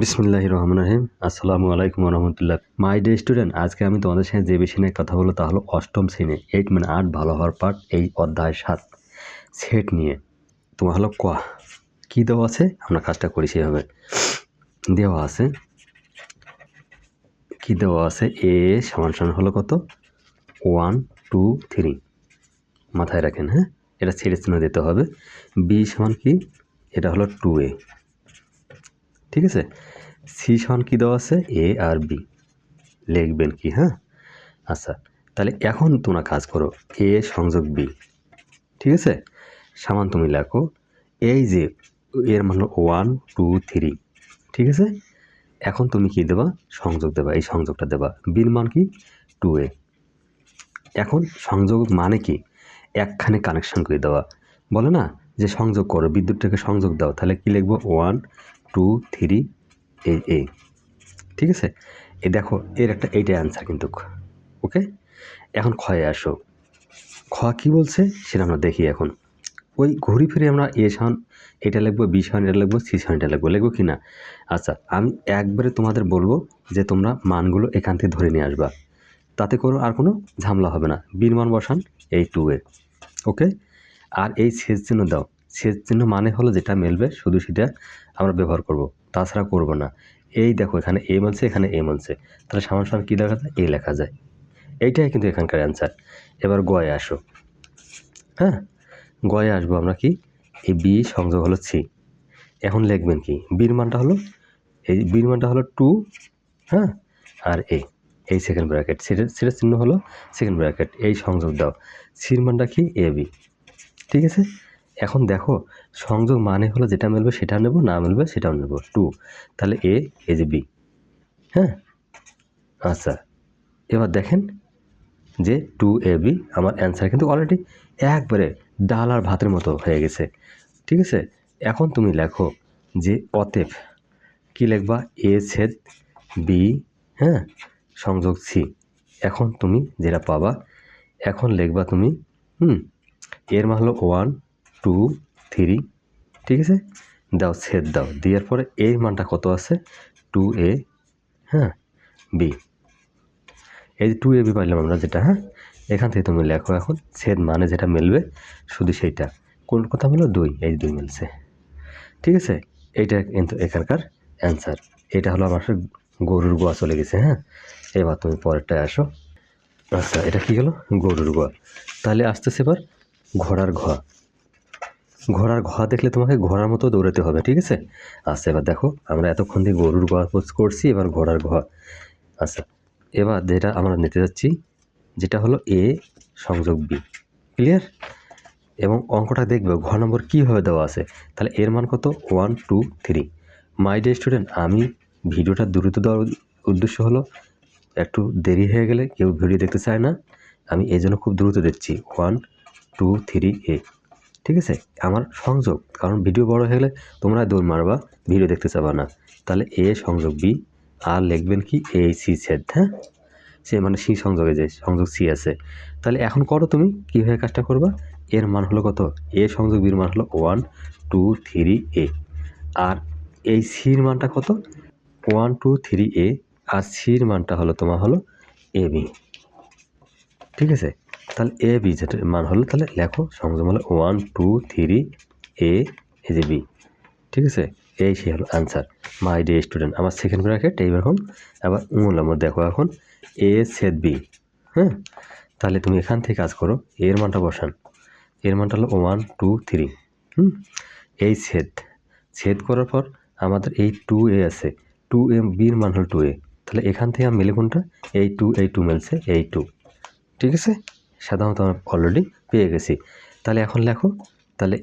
বিসমিল্লাহ রহমান রহিম। আসসালামু আলাইকুম রহমতুল্লাহ। মাই ডে স্টুডেন্ট, আজকে আমি তোমাদের সাথে যে বিষয় নিয়ে কথা বলব তা হলো অষ্টম শ্রেণি এইট মানে আট ভালো হওয়ার পার্ট এই অধ্যায় সাত। সেট নিয়ে তোমার হলো ক। কী দেওয়া আছে? আমরা কাজটা করি সেভাবে দেওয়া আছে। কী দেওয়া আছে? এ সমান সমান হলো কত? One, two, three. মাথায় রাখেন হ্যাঁ? এটা ছেড়ে দিতে হবে। বি সমান কি? এটা হলো টু এ। ঠিক আছে? সি সমান কী দেওয়া আছে? এ আর বি লিখবেন কি হ্যাঁ? আচ্ছা তাহলে এখন তোমরা কাজ করো এ সংযোগ বি ঠিক আছে? সামান তুমি লেখো, এই যে এর মানে ওয়ান টু থ্রি ঠিক আছে? এখন তুমি কি দেবা? সংযোগ দেবা, এই সংযোগটা দেবা। বির মান কি? টু এ এখন সংযোগ মানে কি? একখানে কানেকশন করে দেওয়া। বলে না? যে সংযোগ করো, বিদ্যুৎটাকে সংযোগ দাও, তাহলে কি লিখব? ওয়ান টু থ্রি এই এই ঠিক আছে? এ দেখো, এর একটা এইটাই অ্যান্সার কিন্তু ওকে এখন ক্ষয়ে আসো। খ কী বলছে? সেটা আমরা দেখি এখন। ওই ঘুরি ফিরে আমরা এ সান এটা লিখব বি সান এটা লিখব সি সান এটা লিখব লিখব কি না আচ্ছা আমি একবারে তোমাদের বলব যে তোমরা মানগুলো এখান থেকে ধরে নিয়ে আসবা। তাতে কোনো আর কোনো ঝামেলা হবে না। বির মান বসান এই টু এ ওকে আর এই শেষ চিহ্ন দাও। শেষ চিহ্ন মানে হলো যেটা মেলবে, শুধু সেটা আমরা ব্যবহার করব। তাছাড়া করব না। এই দেখো এখানে এ মানছে, এখানে এ মানছে। তাহলে সামান সামান কী লেখা যায়? এ লেখা যায়। এইটাই কিন্তু এখানকার অ্যান্সার এবার গয়ে আসো। হ্যাঁ? গয়ে আসব আমরা কি? এই বি সংযোগ হলো সি এখন লিখবেন কি? বির মানটা হলো, এই বির মানটা হলো টু হ্যাঁ? আর এ এই সেকেন্ড ব্র্যাকেট সেটা সেটার চিহ্ন হলো সেকেন্ড ব্র্যাকেট এই সংযোগ দাও। সির মানটা কি? এ বি ঠিক আছে? এখন দেখো, সংযোগ মানে হলো যেটা মিলবে সেটা নেব, না মিলবে সেটাও নেব। টু তাহলে এ এ যে বি হ্যাঁ? আচ্ছা। এবার দেখেন যে টু এ বি আমার অ্যান্সার কিন্তু অলরেডি একবারে ডাল আর ভাতের মতো হয়ে গেছে। ঠিক আছে? এখন তুমি লেখো যে অতএব কী লিখবা? এ ছেদ বি হ্যাঁ? সংযোগ সি এখন তুমি যেটা পাবা, এখন লিখবা তুমি, হুম? এর মান হলো ওয়ান টু থ্রি ঠিক আছে? দাও, ছেদ দাও। দেওয়ার পরে এর মানটা কত আছে? টু এ হ্যাঁ? বি এই যে টু এ বি পাইলাম আমরা যেটা হ্যাঁ? এখান থেকে তুমি লেখো এখন, ছেদ মানে যেটা মিলবে, শুধু সেইটা। কোন কথা হলো দুই। এই দুই মিলছে। ঠিক আছে? এইটা কিন্তু এখানকার অ্যান্সার এটা হলো আমার গরুর গোয়া চলে গেছে হ্যাঁ? এবার তুমি পরেরটায় আসো। আচ্ছা এটা কী হলো? গরুর গোয়া। তাহলে আসতেছে এবার ঘোড়ার ঘোয়া ঘোড়ার ঘোয়া দেখলে তোমাকে ঘোড়ার মতো দৌড়াতে হবে, ঠিক আছে? আচ্ছা এবার দেখো, আমরা এতক্ষণ দিয়ে গরুর পোজ করছি, এবার ঘোড়ার ঘোয়া আচ্ছা এবার যেটা আমরা নিতে যাচ্ছি, যেটা হলো এ সংযোগ বি, ক্লিয়ার? এবং অঙ্কটা দেখবে ঘ নম্বর কীভাবে দেওয়া আছে? তাহলে এর মান কত? One, two, three. My dear student, আমি ভিডিওটা দ্রুত দেওয়ার উদ্দেশ্য হলো, একটু দেরি হয়ে গেলে কেউ ভিডিও দেখতে চায় না। আমি এই জন্য খুব দ্রুত দিচ্ছি। ওয়ান টু থ্রি এ ঠিক আছে? আমার সংযোগ, কারণ ভিডিও বড় হয়ে গেলে তোমরা দৌড় মারবা ভিডিও দেখতে চাবা না। তাহলে এ সংযোগ বি আর লিখবেন কি এ সি সেট হ্যাঁ? সে মানে সি সংযোগে যে, সংযোগ সি আছে। তাহলে এখন করো তুমি, কীভাবে কাজটা করবা? এর মান হলো কত? এ সংযোগ বির মান হলো ওয়ান টু থ্রি এ আর এই সির মানটা কত? ওয়ান টু থ্রি এ আর সির মানটা হলো তোমার হলো এ বি ঠিক আছে? তাহলে এ বি যেটা মান হলো তাহলে লেখো সংযোগ হলো one two three A A যে বি ঠিক আছে? এই সে হলো আনসার মাই ডে স্টুডেন্ট আমার সেকেন্ড ব্র্যাকেট এইরকম। আবার মূলের মধ্যে দেখো এখন। এ সেদ বি হ্যাঁ? তাহলে তুমি এখান থেকে কাজ করো। এর মানটা বসান। এর মানটা হলো ওয়ান টু থ্রি হুম? এই ছেদ ছেদ করার পর আমাদের এই টু এ আছে। টু এ বির মান হলো টু এ তাহলে এখান থেকে আমি মিলে কোনটা এই টু এই টু মিলছে, এই টু ঠিক আছে? সাধারণত আমরা অলরেডি পেয়ে গেছি। তাহলে এখন লেখো, তাহলে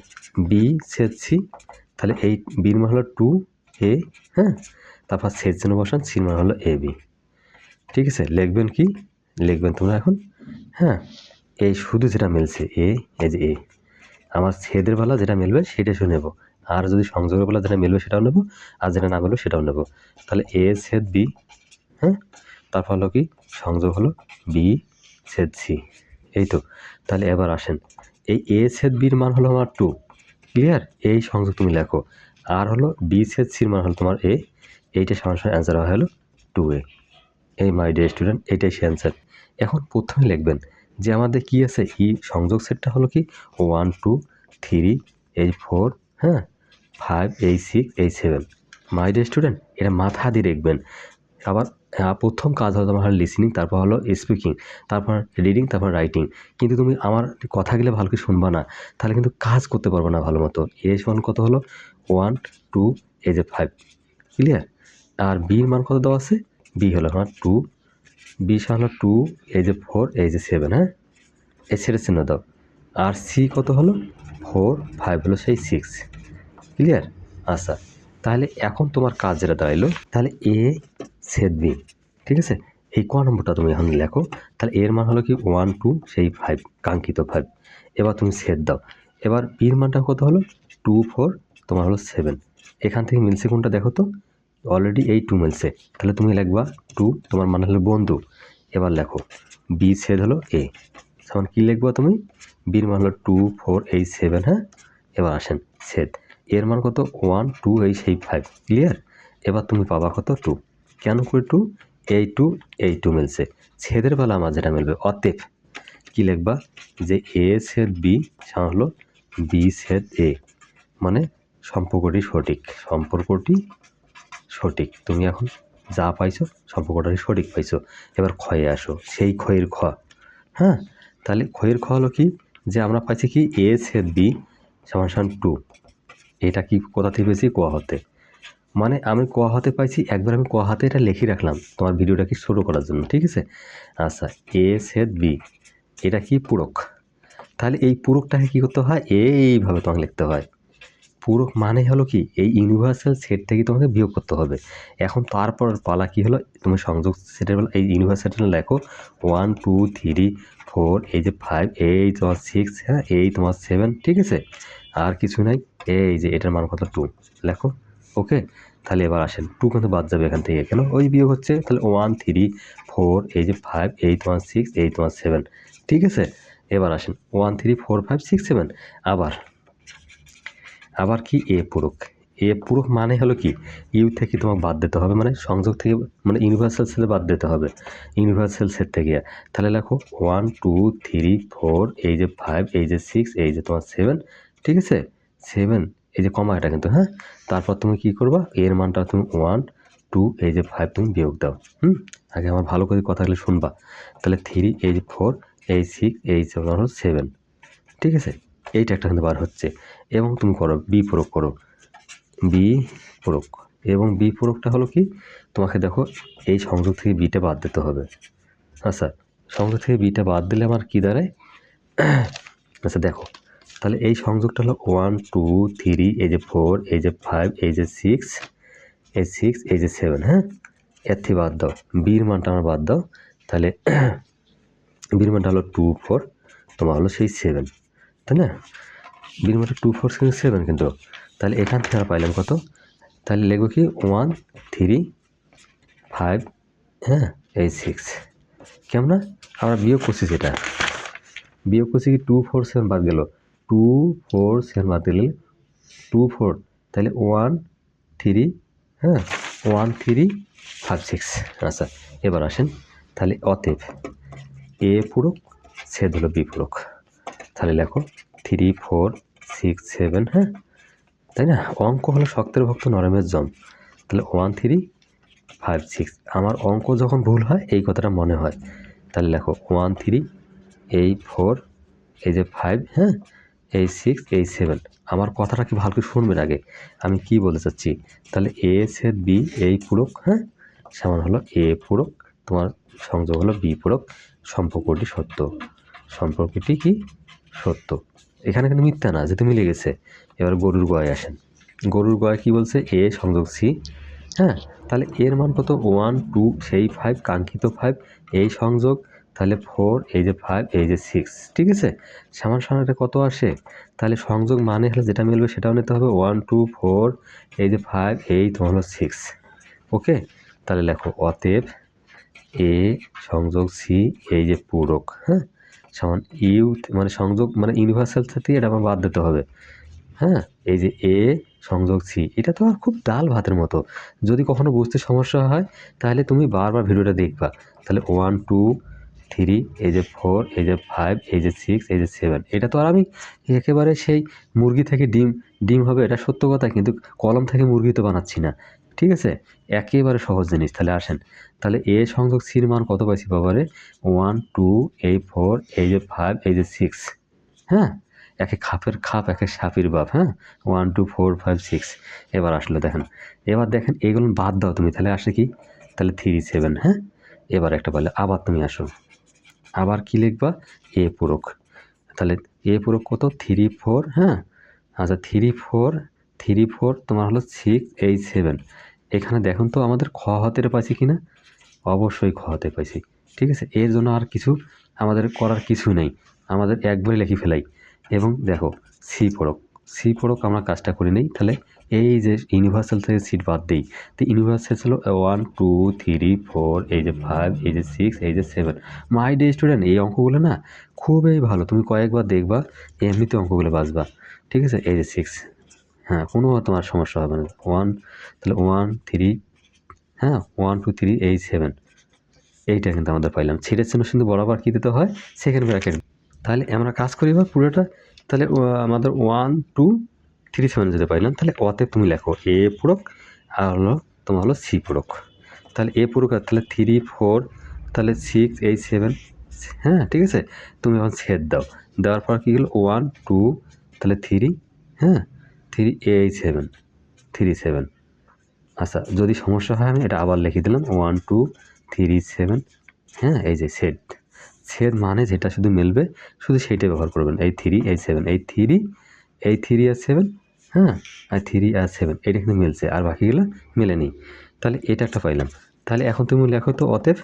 বি ছেদ সি তাহলে এই বির মান হলো টু এ হ্যাঁ? তারপর ছেদ জন্য বসান সির মান হলো এ বি ঠিক আছে? লিখবেন কি? লিখবেন তোমরা এখন হ্যাঁ? এই শুধু যেটা মিলছে এ এই যে এ আমার ছেদের বেলা যেটা মিলবে, সেটা শুনে নেব। আর যদি সংযোগের বেলা যেটা মিলবে, সেটাও নেব। আর যেটা না মিলবে, সেটাও নেব। তাহলে এ ছেদ বি হ্যাঁ? তারপর হলো কি? সংযোগ হলো বি ছেদ সি এই তো, তাহলে এবার আসেন। এই এ ছেদ বির মান হলো আমার টু ক্লিয়ার এই সংযোগ তুমি লেখো। আর হলো বি ছেদ সির মান হলো তোমার এ এইটা সমান অ্যান্সার হয় হলো টু এ এই মাই ডিয়ার স্টুডেন্ট এটাই সে অ্যান্সার এখন প্রথমে লিখবেন যে আমাদের কি আছে? ই সংযোগ সেটটা হলো কি? ওয়ান টু থ্রি এই ফোর হ্যাঁ? ফাইভ এই সিক্স এই সেভেন মাই ডিয়ার স্টুডেন্ট এটা মাথা দিয়ে দেখবেন আবার প্রথম কাজ হলো তোমার লিসনিং তারপর হলো স্পিকিং তারপর রিডিং তারপর রাইটিং কিন্তু তুমি আমার কথাগুলো ভালো করে শুনবা না, তাহলে কিন্তু কাজ করতে পারবে না ভালো মতো। এ সমান কত হলো? ওয়ান টু এই যে ফাইভ ক্লিয়ার আর বির মান কত দেওয়া আছে? বি হলো আমার টু বি হলো টু এই যে ফোর এই যে সেভেন হ্যাঁ? এই সেটা চিহ্ন দাও। আর সি কত হলো? ফোর ফাইভ হলো সেই সিক্স ক্লিয়ার আচ্ছা তাহলে এখন তোমার কাজ যেটা দাঁড়াইলো, তাহলে এ সেদ বি, ঠিক আছে? এই ক নম্বরটা তুমি এখন লেখো, তাহলে এর মান হলো কি ওয়ান টু সেই ফাইভ কাঙ্ক্ষিত ফাইভ এবার তুমি সেদ দাও। এবার বির মানটা কত হলো? টু ফোর তোমার হলো সেভেন এখান থেকে মিলছে কোনটা দেখো তো? অলরেডি এই টু মিলছে। তাহলে তুমি লিখবা টু তোমার মানে হলো বন্ধু। এবার লেখো বি সেদ হলো এ তখন কী লিখবা তুমি? বির মান হলো টু ফোর এই সেভেন হ্যাঁ? এবার আসেন সেদ এর মান কত? ওয়ান টু এই সেই ফাইভ ক্লিয়ার এবার তুমি পাবা কত? টু কেন করে টু এই টু এই টু মিলছে। ছেদের বেলা আমার যেটা মিলবে, অতএব কী লিখবা? যে এ ছেদ বি সমান হলো বি ছেদ এ। মানে সম্পর্কটি সঠিক সম্পর্কটি সঠিক। তুমি এখন যা পাইছো সম্পর্কটাই সঠিক পাইছো। এবার ক্ষয়ে আসো, সেই ক্ষয়ের খ। হ্যাঁ? তাহলে ক্ষয়ের খ হলো কি? যে আমরা পাইছি কি? এ ছেদ বি সমান সমান টু। এটা কি কোথা থেকে পেয়েছি? কোয়া হতে। মানে আমি কোয়া হাতে পাইছি, একবার আমি কোয়া হাতে এটা লিখে রাখলাম, তোমার ভিডিওটাকে শুরু করার জন্য, ঠিক আছে? আচ্ছা এ সেদ বি, এটা কি পূরক? তাহলে এই পূরকটাকে কী করতে হয়? এইভাবে তোমাকে লিখতে হয়। পূরক মানে হলো কি? এই ইউনিভার্সাল সেট থেকে তোমাকে বিয়োগ করতে হবে। এখন তারপর পালা কি হলো? তুমি সংযোগ সেটের বেলা এই ইউনিভার্সাল লেখো ওয়ান টু থ্রি ফোর এই যে ফাইভ এই তোমার সিক্স হ্যাঁ এই তোমার সেভেন ঠিক আছে? আর কিছু নাই, এই যে এটার মান কত? টু লেখো। ওকে? তাহলে এবার আসেন। টু কিন্তু বাদ যাবে এখান থেকে। কেন? ওই বিয়োগ হচ্ছে, তাহলে ওয়ান থ্রি ফোর এই যে ফাইভ এই তোমার সিক্স এই তোমার সেভেন ঠিক আছে? এবার আসেন। One three four five six seven আবার আবার কি? এ পূরক। এ পূরক মানে হলো কি? ইউ থেকে তোমাকে বাদ দিতে হবে মানে সংযোগ থেকে মানে ইউনিভার্সাল সেলে বাদ দিতে হবে। ইউনিভার্সাল সেট থেকে। তাহলে লেখো ওয়ান টু থ্রি ফোর এই যে ফাইভ এই যে সিক্স এই যে তোমার সেভেন ঠিক আছে? সেভেন এই যে কমা এটা কিন্তু হ্যাঁ? তারপর তুমি কি করবা? এর মানটা তুমি ওয়ান টু এই যে ফাইভ তুমি বিয়োগ দাও, হুম? আগে আমার ভালো করে কথাগুলো শুনবা। তাহলে থ্রি এই যে ফোর এই সিক্স এই হলো সেভেন ঠিক আছে? এইটা একটা কিন্তু বার হচ্ছে। এবং তুমি করো বি প্রয়োগ করো। বি প্রয়োগ। এবং বি প্রয়োগটা হলো কি? তোমাকে দেখো, এই সংযোগ থেকে বিটা বাদ দিতে হবে। আচ্ছা সংযোগ থেকে বিটা বাদ দিলে আমার কী দাঁড়ায়? আচ্ছা দেখো। তাহলে এই সংযোগটা হলো ওয়ান টু থ্রি এই যে ফোর এই যে ফাইভ এই যে সিক্স এই সিক্স এই যে সেভেন হ্যাঁ? এর থেকে বাদ দাও। বির মানটা আমার বাদ দাও। তাহলে বির মানটা হলো টু ফোর তোমার হলো সেই সেভেন তাই না? বির মানটা টু ফোর কিন্তু সেভেন কিন্তু। তাহলে এখান থেকে আমরা পাইলাম কত? তাহলে লিখব কি? ওয়ান থ্রি ফাইভ হ্যাঁ? এই সিক্স কেমন আমরা বিয়োগ করছি সেটা। বিয়োগ করছি কি? টু ফোর সেভেন বাদ গেল। টু ফোর সেভেন বাদ দিলে টু ফোর তাহলে ওয়ান থ্রি হ্যাঁ ওয়ান থ্রি ফাইভ সিক্স আচ্ছা এবার আসেন, তাহলে অতএব এ পূরক ছেদ হলো বি পূরক। তাহলে লেখো থ্রি ফোর সিক্স সেভেন হ্যাঁ তাই না? অঙ্ক হলো শক্তের ভক্ত নরমের জম। তাহলে ওয়ান থ্রি ফাইভ সিক্স আমার অঙ্ক যখন ভুল হয়, এই কথাটা মনে হয়। তাহলে লেখো ওয়ান থ্রি এই ফোর এই যে ফাইভ হ্যাঁ এই সিক্স এই সেভেন আমার কথাটা কি ভালো করে শুনবেন আগে? আমি কি বলতে চাচ্ছি? তাহলে এ সেদ বি এই পূরক হ্যাঁ? সমান হলো এ পূরক, তোমার সংযোগ হলো বি পূরক, সম্পর্কটি সত্য। সম্পর্কটি কি? সত্য। এখানে কিন্তু মিথ্যা না, যেহেতু মিলে গেছে। এবার গরুর গয় আসেন। গরুর গয় কি বলছে? এ সংযোগ সি হ্যাঁ? তাহলে এর মান কত? ওয়ান টু সেই ফাইভ কাঙ্ক্ষিত ফাইভ এই সংযোগ তাহলে ফোর এই যে ফাইভ এই যে সিক্স ঠিক আছে? সামান সমান এটা কত আসে? তাহলে সংযোগ মানে হলে যেটা মিলবে সেটাও নিতে হবে ওয়ান টু ফোর এই যে ফাইভ এই তোমার হলো সিক্স ওকে তাহলে লেখো অতএব এ সংযোগ সি এই যে পূরক হ্যাঁ? সমান ইউ মানে সংযোগ মানে ইউনিভার্সাল থেকে এটা আমার বাদ দিতে হবে হ্যাঁ? এই যে এ সংযোগ সি এটা তো আর খুব ডাল ভাতের মতো, যদি কখনো বুঝতে সমস্যা হয়, তাহলে তুমি বারবার ভিডিওটা দেখবা, তাহলে ওয়ান টু থ্রি, এই যে ফোর, এই যে ফাইভ, এই যে সিক্স, এই যে সেভেন। এটা তো আর আমি একেবারে সেই মুরগি থেকে ডিম ডিম হবে এটা সত্য কথা, কিন্তু কলম থেকে মুরগি তো বানাচ্ছি না। ঠিক আছে? একেবারে সহজ জিনিস, তাহলে আসেন। তাহলে এ সংযোগ সির মান কত পাইছি বাবারে ওয়ান, টু, এই ফোর, এই যে ফাইভ, এই যে সিক্স। হ্যাঁ? একে খাপের খাপ, একে সাপির বাপ হ্যাঁ? One, two, four, five, six. এবার আসলো দেখেন, এবার দেখেন এগুলো বাদ দাও তুমি, তাহলে আসে কি? তাহলে থ্রি, সেভেন হ্যাঁ? এবার একটা বলে আবার তুমি আসো। আবার কি লিখবা? এ পূরক। তাহলে এ পূরক কত? থ্রি ফোর হ্যাঁ? আচ্ছা থ্রি ফোর থ্রি ফোর তোমার হলো সিক্স এইট সেভেন এখানে দেখুন তো আমাদের খ হাতের পাইছি কি না অবশ্যই খ হতে পাইছি। ঠিক আছে? এর জন্য আর কিছু আমাদের করার কিছু নেই। আমাদের একবারে লিখে ফেলাই। এবং দেখো সি পড়ক সি পড়ক আমরা কাজটা করে নেই। তাহলে এই যে ইউনিভার্সাল থেকে সিট বাদ দিই, তো ইউনিভার্সাল ছিল ওয়ান টু থ্রি ফোর এই যে ফাইভ এই যে সিক্স এই যে সেভেন মাই ডে স্টুডেন্ট এই অঙ্কগুলো না খুবই ভালো, তুমি কয়েকবার দেখবা, এমনিতে অঙ্কগুলো বাঁচবা ঠিক আছে? এই যে সিক্স হ্যাঁ কোনো তোমার সমস্যা হবে না। ওয়ান তাহলে ওয়ান থ্রি হ্যাঁ one two three eight seven এইটা কিন্তু আমাদের পাইলাম। ছিটের জন্য কিন্তু বরাবর কী দিতে হয়? সেকেন্ড ব্র্যাকেট তাহলে আমরা কাজ করি বা পুরোটা। তাহলে আমাদের ওয়ান টু থ্রি সেভেন যেতে পাইলাম, তাহলে অতে তুমি লেখো এ পূরক আর হলো তোমার হলো সি পূরক। তাহলে এ পূরক আর তাহলে থ্রি ফোর, তাহলে সিক্স, এইট, সেভেন হ্যাঁ ঠিক আছে? তুমি এখন ছেদ দাও। দেওয়ার পর কী গেলো ওয়ান, টু, তাহলে থ্রি হ্যাঁ? Three, eight, seven, three, seven. আচ্ছা যদি সমস্যা হয়, আমি এটা আবার লিখে দিলাম। ওয়ান, টু, থ্রি, সেভেন হ্যাঁ এই যে সেট সেট মানে যেটা শুধু মিলবে, শুধু সেইটাই ব্যবহার করবেন। এই থ্রি, এই সেভেন, এই থ্রি এই থ্রি আর সেভেন হ্যাঁ আর থ্রি আর সেভেন এটা কিন্তু মিলছে, আর বাকিগুলো মেলেনি। তাহলে এটা একটা পাইলাম। তাহলে এখন তুমি লেখো তো অতএব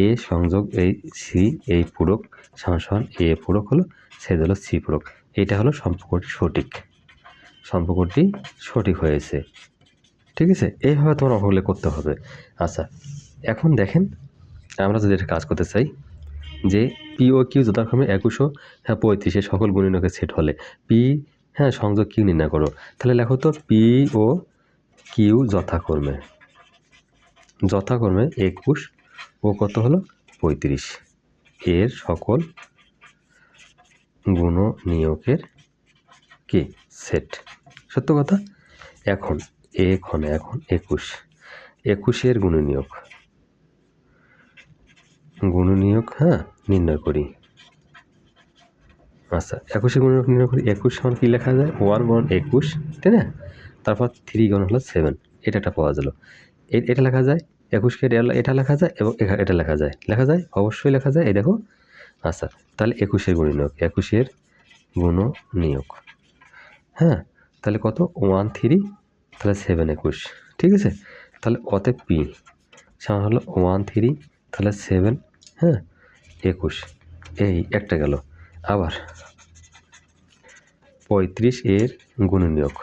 এ সংযোগ এই সি এই পূরক, সমান এ পূরক হলো সেদ হলো সি পূরক। এটা হলো সম্পর্কটি সঠিক। সম্পর্কটি সঠিক হয়েছে। ঠিক আছে? এইভাবে তোমার অঙ্কগুলো করতে হবে। আচ্ছা এখন দেখেন, আমরা যদি একটা কাজ করতে চাই, যে পি ও কিউ যথাক্রমে একুশো হ্যাঁ পঁয়ত্রিশে সকল গুণিনকের সেট হলে পি হ্যাঁ সংযোগ কিউ নির্ণয় করো। তাহলে লেখো তো পি ও কিউ যথাক্রমে। যথাক্রমে একুশ ও কত হলো? পঁয়ত্রিশ। এর সকল গুণনীয়কের কি? সেট। সত্য কথা? এখন এখন এখন একুশ। একুশের গুণনীয়ক। গুণনীয়ক হ্যাঁ নির্ণয় করি। আচ্ছা একুশে নির্ণয় করি একুশ সমান কী লেখা যায়? ওয়ান গুণ একুশ, তাই না? তারপর থ্রি গুণ হলো সেভেন, এটা একটা পাওয়া গেল। এটা লেখা যায়, একুশকে এটা- লেখা যায় এবং এটা লেখা যায়। লেখা যায়? অবশ্যই লেখা যায়, এই দেখো। আচ্ছা তাহলে একুশের গুণনীয়ক একুশের গুণ নিয়োগ। হ্যাঁ তাহলে কত? ওয়ান থ্রি, তাহলে সেভেন একুশ, ঠিক আছে? তাহলে অতএব পি সমান হলো ওয়ান থ্রি, তাহলে সেভেন হ্যাঁ একুশ, এই একটা গেল। আবার পঁয়ত্রিশ এর গুণনীয়ক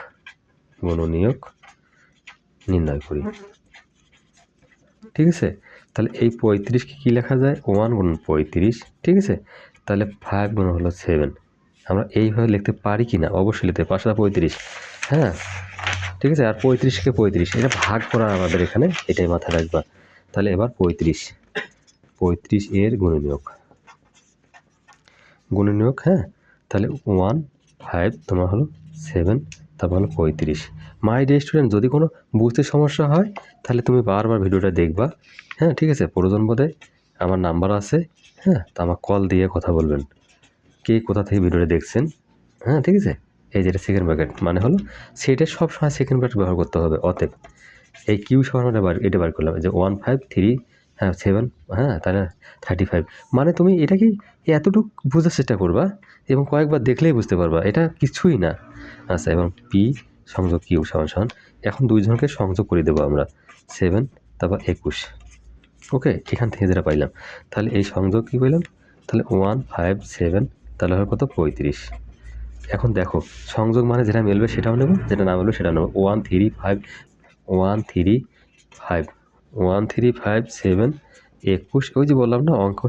গুণনীয়ক নির্ণয় করি। ঠিক আছে? তাহলে এই পঁয়ত্রিশকে কী লেখা যায়? ওয়ান গুণ পঁয়ত্রিশ, ঠিক আছে? তাহলে ফাইভ গুণ হলো সেভেন। আমরা এইভাবে লিখতে পারি কি না অবশ্যই লিখতে পাঁচশো পঁয়ত্রিশ। হ্যাঁ? ঠিক আছে? আর পঁয়ত্রিশকে পঁয়ত্রিশ, এটা ভাগ করা আমাদের এখানে, এটাই মাথায় রাখবা। তাহলে এবার পঁয়ত্রিশ। পঁয়ত্রিশ এর গুণনীয়ক। গুণনীয়ক হ্যাঁ? তাহলে ওয়ান ফাইভ তোমার হলো সেভেন তারপর হলো পঁয়ত্রিশ। মাই ডে স্টুডেন্ট যদি কোনো বুঝতে সমস্যা হয়, তাহলে তুমি বারবার ভিডিওটা দেখবা। হ্যাঁ ঠিক আছে? প্রয়োজন বোধে আমার নাম্বার আছে হ্যাঁ? তা আমার কল দিয়ে কথা বলবেন। কে কোথা থেকে ভিডিওটা দেখছেন? হ্যাঁ ঠিক আছে? এই যেটা সেকেন্ড ব্র্যাকেট মানে হলো সেটা সব সময় সেকেন্ড ব্র্যাকেট ব্যবহার করতে হবে, অতএব এই কিউ সমানটা বার, এটা বার করলাম। যে ওয়ান ফাইভ থ্রি হ্যাঁ সেভেন হ্যাঁ তাহলে থার্টি ফাইভ মানে তুমি এটা কি এতটুকু বোঝার চেষ্টা করবা? এবং কয়েকবার দেখলেই বুঝতে পারবা, এটা কিছুই না। আচ্ছা এবং পি সংযোগ কিউ সমান সমান। এখন দুইজনকে সংযোগ করে দেবো আমরা। সেভেন তারপর একুশ। ওকে এখান থেকে যেটা পাইলাম। তাহলে এই সংযোগ কী পেলাম তাহলে ওয়ান ফাইভ সেভেন তাহলে হয় কত? পঁয়ত্রিশ। এখন দেখো, সংযোগ মানে যেটা মিলবে সেটাও নেব, যেটা না মিলবে সেটাও নেব। One three five one three five one three five seven একুশ। ওই যে বললাম না, অঙ্ক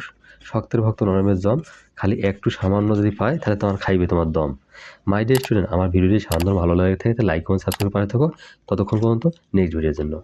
শক্তের ভক্ত নরমের দম খালি একটু সামান্য যদি পায়, তাহলে তোমার খাইবে তোমার দম। মাই ডিয়ার স্টুডেন্ট আমার ভিডিওটি সামান্য ভালো লাগে থাকে লাইক কমেন্ট সাবস্ক্রাইব করে থাকো। ততক্ষণ পর্যন্ত নেক্সট ভিডিওর জন্য।